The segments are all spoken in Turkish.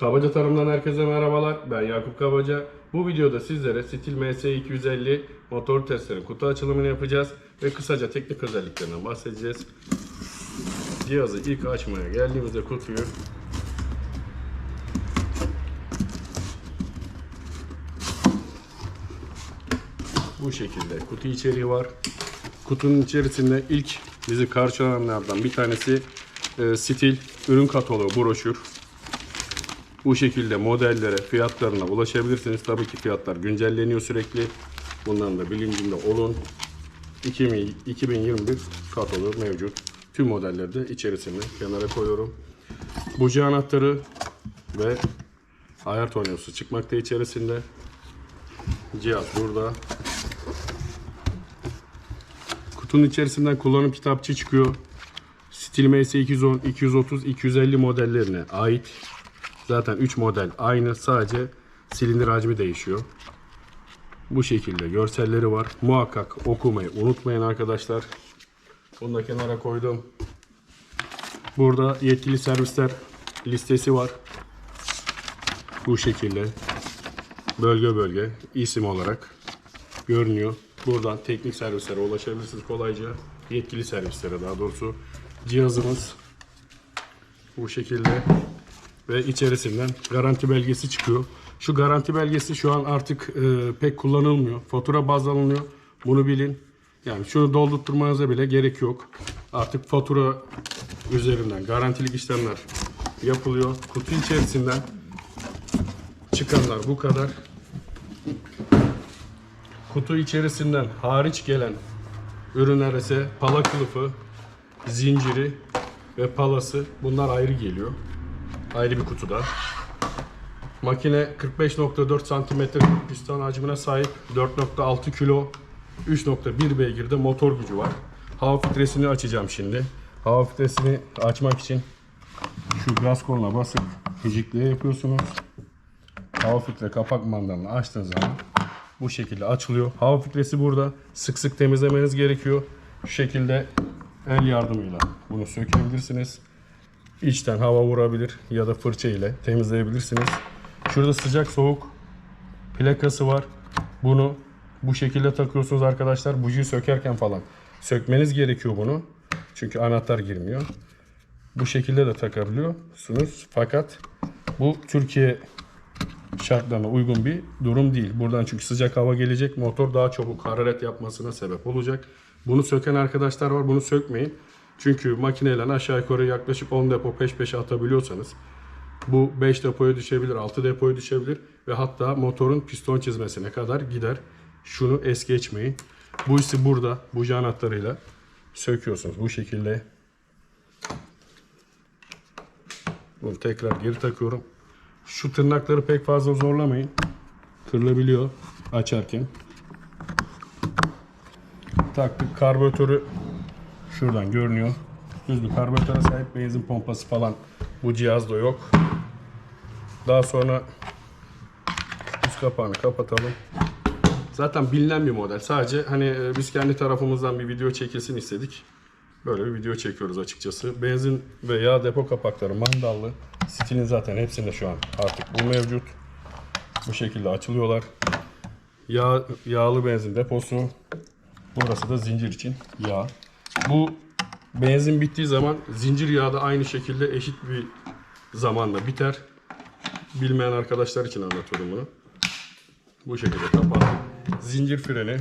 Kabaca Tarım'dan herkese merhabalar. Ben Yakup Kabaca. Bu videoda sizlere Stil MS250 motor testlerin kutu açılımını yapacağız ve kısaca teknik özelliklerinden bahsedeceğiz. Cihazı ilk açmaya geldiğimizde kutuyu bu şekilde kutu içeriği var. Kutunun içerisinde ilk bizi karşılayanlardan bir tanesi e, stil ürün kataloğu broşür. Bu şekilde modellere, fiyatlarına ulaşabilirsiniz. Tabii ki fiyatlar güncelleniyor sürekli. Bundan da bilincinde olun. 2000 2021 kataloğu mevcut. Tüm modelleri de kenara koyuyorum. Buji anahtarı ve ayar tornavisi çıkmakta içerisinde. Cihaz burada. Kutunun içerisinden kullanım kitapçı çıkıyor. Stil MS 210, 230, 250 modellerine ait. Zaten 3 model aynı sadece silindir hacmi değişiyor. Bu şekilde görselleri var. Muhakkak okumayı unutmayın arkadaşlar. Bunu da kenara koydum. Burada yetkili servisler listesi var. Bu şekilde bölge bölge isim olarak görünüyor. Buradan teknik servislere ulaşabilirsiniz kolayca. Yetkili servislere daha doğrusu. Cihazımız bu şekilde ve içerisinden garanti belgesi çıkıyor. Şu garanti belgesi şu an artık e, pek kullanılmıyor. Fatura baz alınıyor. Bunu bilin. Yani şunu doldurtmanıza bile gerek yok. Artık fatura üzerinden garantilik işlemler yapılıyor. Kutu içerisinden çıkanlar bu kadar. Kutu içerisinden hariç gelen ürünler ise pala kılıfı, zinciri ve palası bunlar ayrı geliyor. Ayrı bir kutuda. Makine 45.4 cm piston hacmine sahip 4.6 kilo 3.1 beygirde motor gücü var. Hava filtresini açacağım şimdi. Hava filtresini açmak için şu gaz koluna basıp hicikliğe yapıyorsunuz. Hava filtre kapak mandalını açtığınız zaman bu şekilde açılıyor. Hava filtresi burada. Sık sık temizlemeniz gerekiyor. Şu şekilde el yardımıyla bunu sökebilirsiniz. İçten hava vurabilir ya da fırça ile temizleyebilirsiniz. Şurada sıcak soğuk plakası var. Bunu bu şekilde takıyorsunuz arkadaşlar. Bujiyi sökerken falan sökmeniz gerekiyor bunu. Çünkü anahtar girmiyor. Bu şekilde de takabiliyorsunuz. Fakat bu Türkiye şartlarına uygun bir durum değil. Buradan çünkü sıcak hava gelecek. Motor daha çabuk hararet yapmasına sebep olacak. Bunu söken arkadaşlar var. Bunu sökmeyin. Çünkü makineyle aşağı yukarı yaklaşık 10 depo peş peşe atabiliyorsanız bu 5 depoya düşebilir, 6 depoya düşebilir ve hatta motorun piston çizmesine kadar gider. Şunu es geçmeyin. Bu ise burada buji anahtarıyla söküyorsunuz bu şekilde. Bunu tekrar geri takıyorum. Şu tırnakları pek fazla zorlamayın. Kırılabiliyor açarken. Taktık karbüratörü şuradan görünüyor. Düz bir karbüratöre sahip benzin pompası falan bu cihazda yok. Daha sonra üst kapağını kapatalım. Zaten bilinen bir model. Sadece hani e, biz kendi tarafımızdan bir video çekilsin istedik. Böyle bir video çekiyoruz açıkçası. Benzin ve yağ depo kapakları mandallı. Stilin zaten hepsinde şu an artık bu mevcut. Bu şekilde açılıyorlar. Yağ, yağlı benzin deposu. Burası da zincir için yağ. Bu benzin bittiği zaman zincir yağı da aynı şekilde eşit bir zamanda biter. Bilmeyen arkadaşlar için anlatıyorum bunu. Bu şekilde kapağı. Zincir freni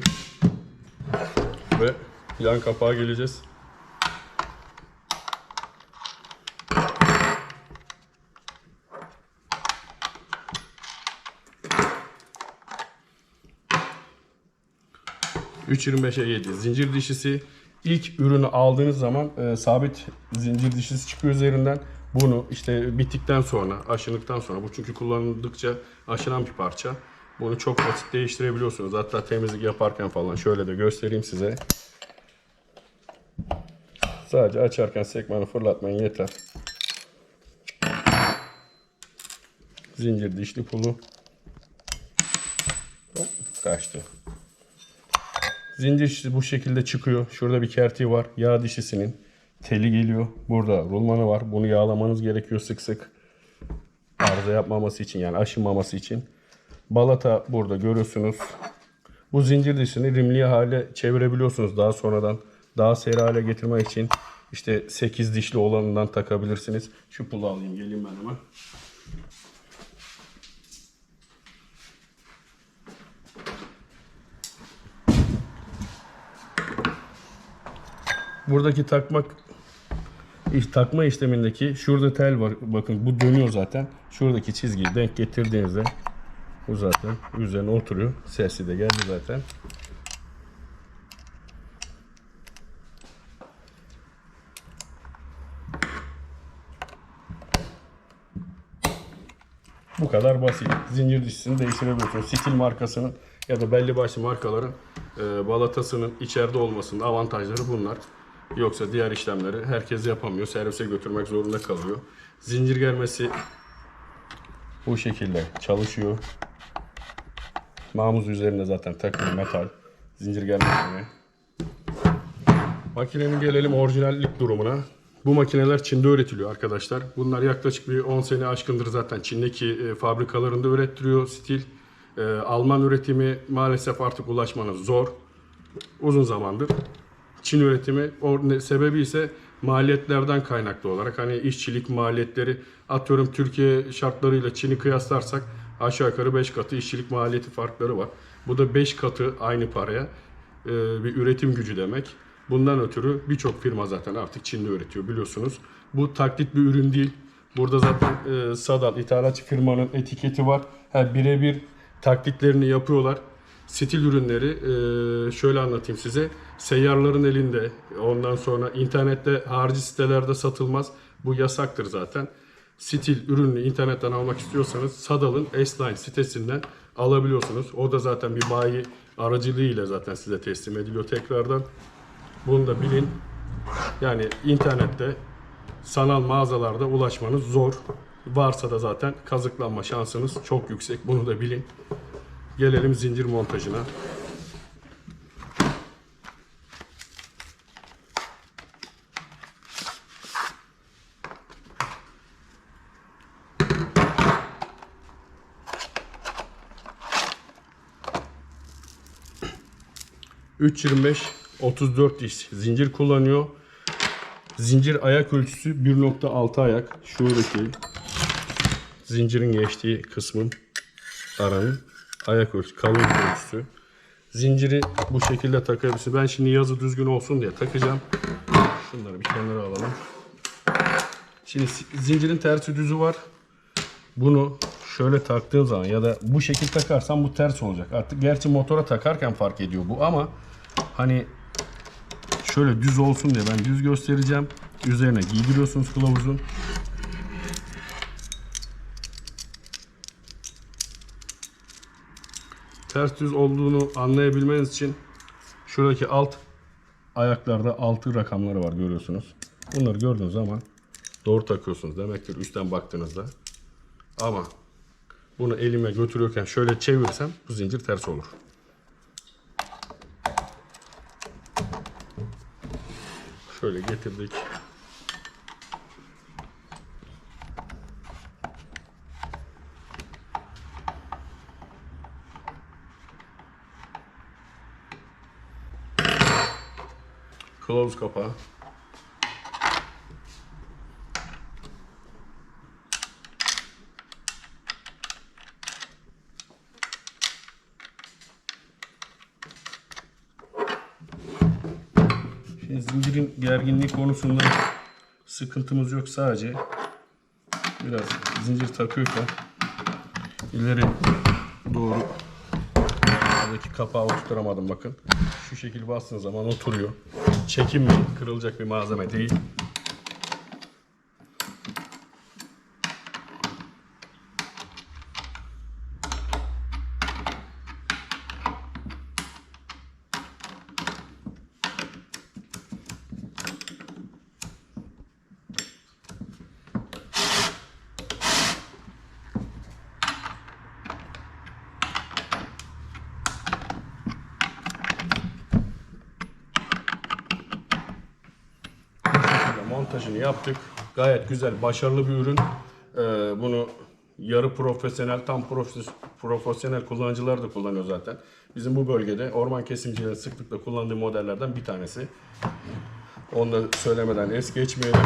ve yan kapağa geleceğiz. ...3.25'e 7 zincir dişisi. İlk ürünü aldığınız zaman e, sabit zincir dişisi çıkıyor üzerinden. Bunu işte bittikten sonra, aşındıktan sonra, bu çünkü kullanıldıkça aşınan bir parça. Bunu çok basit değiştirebiliyorsunuz. Hatta temizlik yaparken falan şöyle de göstereyim size. Sadece açarken sekmanı fırlatmayın yeter. Zincir dişli pulu. Hop, kaçtı. Zincir bu şekilde çıkıyor. Şurada bir kertiği var. Yağ dişisinin teli geliyor. Burada rulmanı var. Bunu yağlamanız gerekiyor sık sık. Arıza yapmaması için yani aşınmaması için. Balata burada görüyorsunuz. Bu zincir dişini rimli hale çevirebiliyorsunuz daha sonradan. Daha seri hale getirmek için işte 8 dişli olanından takabilirsiniz. Şu pulu alayım geleyim ben hemen. Buradaki takmak takma işlemindeki şurada tel var. Bakın bu dönüyor zaten. Şuradaki çizgiyi denk getirdiğinizde bu zaten üzerine oturuyor. Sesi de geldi zaten. Bu kadar basit. Zincir dişisini değiştirebiliyorsunuz. Stil markasının ya da belli başlı markaların e, balatasının içeride olmasının avantajları bunlar. Yoksa diğer işlemleri herkes yapamıyor. Servise götürmek zorunda kalıyor. Zincir germesi bu şekilde çalışıyor. Mamuz üzerinde zaten takılı metal. Zincir germesine. Makinenin gelelim orijinallik durumuna. Bu makineler Çin'de üretiliyor arkadaşlar. Bunlar yaklaşık bir 10 sene aşkındır zaten Çin'deki e, fabrikalarında ürettiriyor stil. E, Alman üretimi maalesef artık ulaşmanız zor. Uzun zamandır. Çin üretimi o ne- sebebi ise maliyetlerden kaynaklı olarak hani işçilik maliyetleri atıyorum Türkiye şartlarıyla Çin'i kıyaslarsak aşağı yukarı 5 katı işçilik maliyeti farkları var. Bu da 5 katı aynı paraya e, bir üretim gücü demek. Bundan ötürü birçok firma zaten artık Çin'de üretiyor biliyorsunuz. Bu taklit bir ürün değil. Burada zaten e, Sadal ithalatçı firmanın etiketi var. Birebir taklitlerini yapıyorlar. Stil ürünleri e, şöyle anlatayım size. Seyyarların elinde ondan sonra internette harici sitelerde satılmaz. Bu yasaktır zaten. Stil ürününü internetten almak istiyorsanız Sadal'ın S-Line sitesinden alabiliyorsunuz. O da zaten bir bayi aracılığıyla zaten size teslim ediliyor tekrardan. Bunu da bilin. Yani internette sanal mağazalarda ulaşmanız zor. Varsa da zaten kazıklanma şansınız çok yüksek. Bunu da bilin. Gelelim zincir montajına. ...3.25 34 diş zincir kullanıyor. Zincir ayak ölçüsü 1.6 ayak. Şuradaki zincirin geçtiği kısmın aranın ayak ölçüsü, kalın ölçüsü. Zinciri bu şekilde takabilirsiniz. Ben şimdi yazı düzgün olsun diye takacağım. Şunları bir kenara alalım. Şimdi zincirin tersi düzü var. Bunu şöyle taktığım zaman ya da bu şekil takarsam bu ters olacak. Artık gerçi motora takarken fark ediyor bu ama hani şöyle düz olsun diye ben düz göstereceğim. Üzerine giydiriyorsunuz kılavuzun. Ters düz olduğunu anlayabilmeniz için şuradaki alt ayaklarda altı rakamları var görüyorsunuz. Bunları gördüğünüz zaman doğru takıyorsunuz demektir üstten baktığınızda. Ama bunu elime götürürken şöyle çevirsem bu zincir ters olur. Şöyle getirdik. Kılavuz kapağı. Şimdi zincirin gerginliği konusunda sıkıntımız yok sadece biraz zincir takıyorken ileri doğru buradaki kapağı oturtamadım bakın. Şu şekil bastığınız zaman oturuyor. Çekinmeyin. Kırılacak bir malzeme değil. şekilde montajını yaptık. Gayet güzel, başarılı bir ürün. Ee, bunu yarı profesyonel, tam profes- profesyonel kullanıcılar da kullanıyor zaten. Bizim bu bölgede orman kesimcilerin sıklıkla kullandığı modellerden bir tanesi. Onu da söylemeden es geçmeyelim.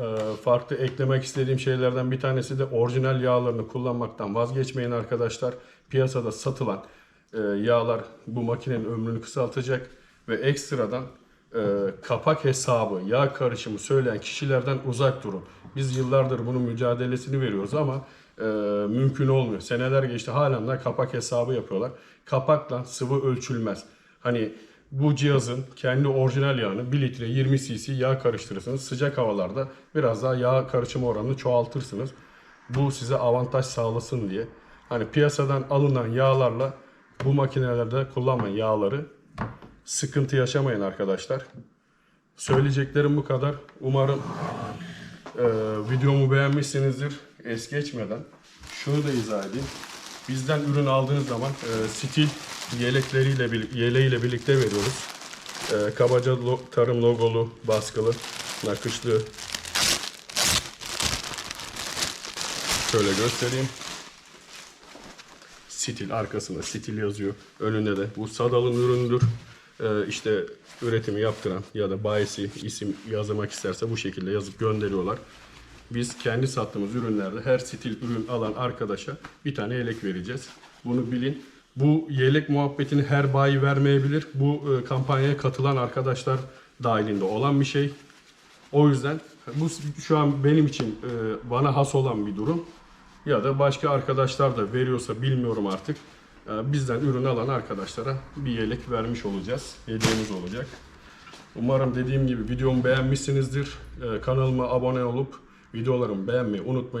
Ee, farklı eklemek istediğim şeylerden bir tanesi de orijinal yağlarını kullanmaktan vazgeçmeyin arkadaşlar. Piyasada satılan e, yağlar bu makinenin ömrünü kısaltacak ve ekstradan e, kapak hesabı, yağ karışımı söyleyen kişilerden uzak durun. Biz yıllardır bunun mücadelesini veriyoruz ama e, mümkün olmuyor. Seneler geçti halen de kapak hesabı yapıyorlar. Kapakla sıvı ölçülmez. Hani bu cihazın kendi orijinal yağını 1 litre 20 cc yağ karıştırırsınız. Sıcak havalarda biraz daha yağ karışımı oranını çoğaltırsınız. Bu size avantaj sağlasın diye. Hani piyasadan alınan yağlarla bu makinelerde kullanmayın yağları. Sıkıntı yaşamayın arkadaşlar. Söyleyeceklerim bu kadar. Umarım e, videomu beğenmişsinizdir. Es geçmeden şunu da izah edeyim. Bizden ürün aldığınız zaman e, stil yelekleriyle yeleğiyle birlikte veriyoruz. E, kabaca lo- tarım logolu, baskılı, nakışlı. Şöyle göstereyim. Stil arkasında stil yazıyor. Önünde de bu Sadal'ın ürünüdür. Ee, işte üretimi yaptıran ya da bayisi isim yazmak isterse bu şekilde yazıp gönderiyorlar. Biz kendi sattığımız ürünlerde her stil ürün alan arkadaşa bir tane yelek vereceğiz. Bunu bilin. Bu yelek muhabbetini her bayi vermeyebilir. Bu e, kampanyaya katılan arkadaşlar dahilinde olan bir şey. O yüzden bu şu an benim için e, bana has olan bir durum. Ya da başka arkadaşlar da veriyorsa bilmiyorum artık. E, bizden ürün alan arkadaşlara bir yelek vermiş olacağız. Hediyemiz olacak. Umarım dediğim gibi videomu beğenmişsinizdir. E, kanalıma abone olup videolarımı beğenmeyi unutmayın.